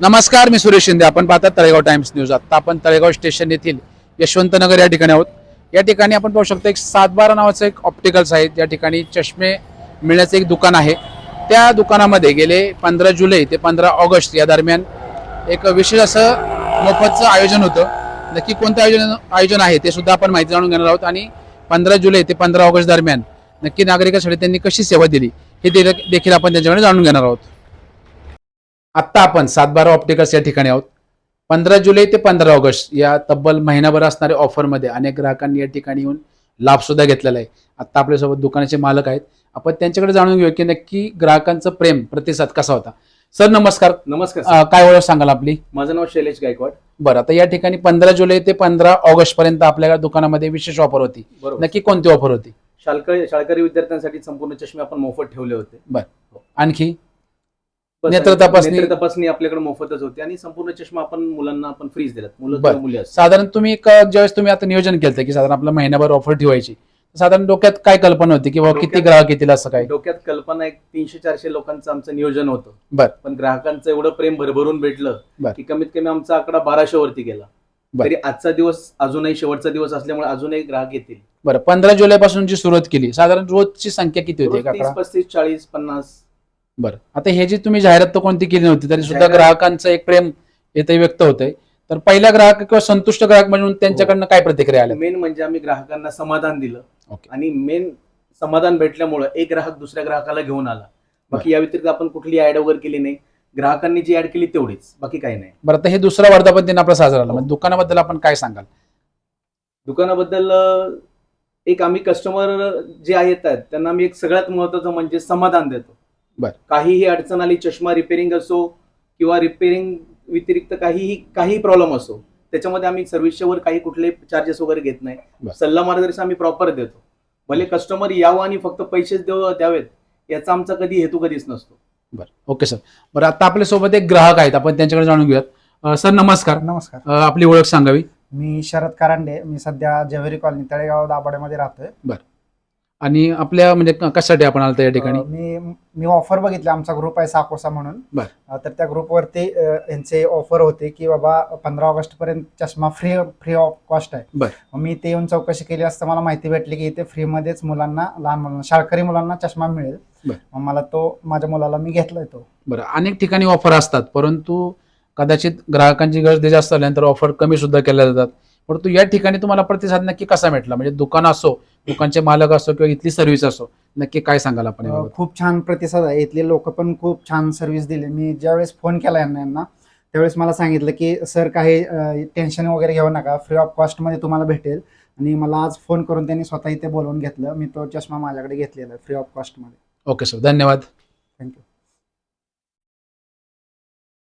नमस्कार मी सुरेश शिंदे. आपण पाहतात तळेगाव टाइम्स न्यूज. आता आपण तळेगाव स्टेशन येथील यशवंतनगर या ठिकाणी आहोत. या ठिकाणी आपण पाहू शकतो एक सातबारा नावाचं एक ऑप्टिकल्स आहे. या ठिकाणी चष्मे मिळण्याचं एक दुकान आहे. त्या दुकानामध्ये गेले पंधरा जुलै ते पंधरा ऑगस्ट या दरम्यान एक विशेष असं मोफतचं आयोजन होतं. नक्की कोणतं आयोजन आयोजन आहे ते सुद्धा आपण माहिती जाणून घेणार आहोत. आणि पंधरा जुलै ते पंधरा ऑगस्ट दरम्यान नक्की नागरिकांसाठी त्यांनी कशी सेवा दिली हे दे- देखील आपण त्यांच्याकडे जाणून घेणार आहोत. आत्ता आपण सातबारा ऑप्टिकल्स या ठिकाणी आहोत. पंधरा जुलै ते पंधरा ऑगस्ट या तब्बल महिनाभर असणाऱ्या ऑफरमध्ये अनेक ग्राहकांनी या ठिकाणी येऊन लाभ सुद्धा घेतलेला आहे. आत्ता आपल्यासोबत दुकानाचे मालक आहेत. आपण त्यांच्याकडे जाणून घेऊ की नक्की ग्राहकांचं प्रेम प्रतिसाद कसा होता? सर नमस्कार. नमस्कार काय ओळख सांगाल आपली? माझं नाव शैलेश गायकवाड. बरं आता या ठिकाणी पंधरा जुलै ते पंधरा ऑगस्ट पर्यंत आपल्या दुकानामध्ये विशेष ऑफर होती. नक्की कोणती ऑफर होती? शाळकरी शाळकरी विद्यार्थ्यांसाठी संपूर्ण चष्मे आपण मोफत ठेवले होते. आणखी? बस नेत्र तपासणी? नेत्र तपासणी आपल्याकडे मोफतच होती आणि संपूर्ण चष्मा आपण मुलांना आपण फ्रीज दिलात मुलं. किंवा मुली साधारण तुम्ही एक ज्यावेळेस तुम्ही आता नियोजन केलं की साधारण आपलं महिनाभर ऑफर ठेवायची साधारण डोक्यात काय कल्पना होती की बाबा किती ग्राहक येतील असं काय डोक्यात कल्पना एक तीनशे चारशे लोकांचं आमचं नियोजन होतं बरं. पण ग्राहकांचं एवढं प्रेम भरभरून भेटलं. की कमीत कमी आमचा आकडा बाराशे वरती गेला. तरी आजचा दिवस अजूनही शेवटचा दिवस असल्यामुळे अजूनही ग्राहक येतील बरं पंधरा जुलै पासून जी सुरुवात केली साधारण रोजची संख्या किती होती पस्तीस चाळीस पन्नास बरं. आता हे जी तुम्ही जाहिरात तर कोणती केली नव्हती तरी सुद्धा जाहिरात- ग्राहकांचं एक प्रेम येथे व्यक्त होतंय. तर पहिला ग्राहक किंवा संतुष्ट ग्राहक म्हणून त्यांच्याकडनं काय प्रतिक्रिया आल्या? मेन म्हणजे आम्ही ग्राहकांना समाधान दिलं. आणि मेन समाधान भेटल्यामुळं एक ग्राहक दुसऱ्या ग्राहकाला घेऊन आला. बाकी या व्यतिरिक्त आपण कुठली ऍड वगैरे केली नाही. ग्राहकांनी जी ऍड केली तेवढीच. बाकी काही नाही. बरं आता हे दुसरा वर्धापन दिन आपला साजरा झाला. म्हणजे दुकानाबद्दल आपण काय सांगाल? दुकानाबद्दल अं, एक आम्ही कस्टमर जे आहेत त्यांना आम्ही एक सगळ्यात महत्वाचं म्हणजे समाधान देतो. काहीही अडचण आली चष्मा रिपेअरिंग असो किंवा रिपेअरिंग व्यतिरिक्त काहीही काही प्रॉब्लेम असो त्याच्यामध्ये आम्ही सर्व्हिसच्यावर काही कुठले चार्जेस वगैरे घेत बर. नाही सल्ला मार्गदर्शन आम्ही प्रॉपर देतो. भले कस्टमर यावं आणि फक्त पैसेच देव द्यावेत याचा आमचा कधी हेतू कधीच नसतो. बरं. Okay sir. बरं आता आपल्यासोबत एक ग्राहक आहेत आपण त्यांच्याकडे जाणून घेऊयात. सर नमस्कार. नमस्कार. आपली ओळख सांगावी. मी शरद कारंडे मी सध्या जव्हेरी कॉलनी तळेगाव दाभाड्यामध्ये राहतोय. आणि आपल्या म्हणजे क- कशासाठी आपण आलो या ठिकाणी? अं, मी मी ऑफर बघितली आमचा ग्रुप आहे साकोसा म्हणून. बर. अं, तर त्या ग्रुपवरती यांचे ऑफर होते की बाबा पंधरा ऑगस्ट पर्यंत चष्मा फ्री फ्री ऑफ कॉस्ट आहे. बर. मग मी ते येऊन चौकशी केली असता मला माहिती भेटली की इथे फ्रीमध्येच मुलांना लहान मुलांना शाळकरी मुलांना चष्मा मिळेल. बर. मग मला तो माझ्या मुलाला मी घेतलाय तो. बरं. अनेक ठिकाणी ऑफर असतात परंतु कदाचित ग्राहकांची गरज जास्त झाल्यानंतर ऑफर कमी सुद्धा केल्या जातात. परंतु या ठिकाणी तुम्हाला प्रतिसाद नक्की कसा भेटला? म्हणजे दुकान असो दुकानचे मालक असो किंवा इथली सर्व्हिस असो नक्की काय सांगाल आपण याबाबत? खूप छान प्रतिसाद आहे. इथले लोक पण खूप छान सर्व्हिस दिली. मी ज्यावेळेस फोन केला यांना यांना त्यावेळेस मला सांगितलं की सर काही टेन्शन वगैरे घेऊ नका. फ्री ऑफ कॉस्टमध्ये तुम्हाला भेटेल. आणि मला आज फोन करून त्यांनी स्वतः इथे बोलवून घेतलं. मी तो चष्मा माझ्याकडे घेतलेला फ्री ऑफ कॉस्टमध्ये ओके सर धन्यवाद.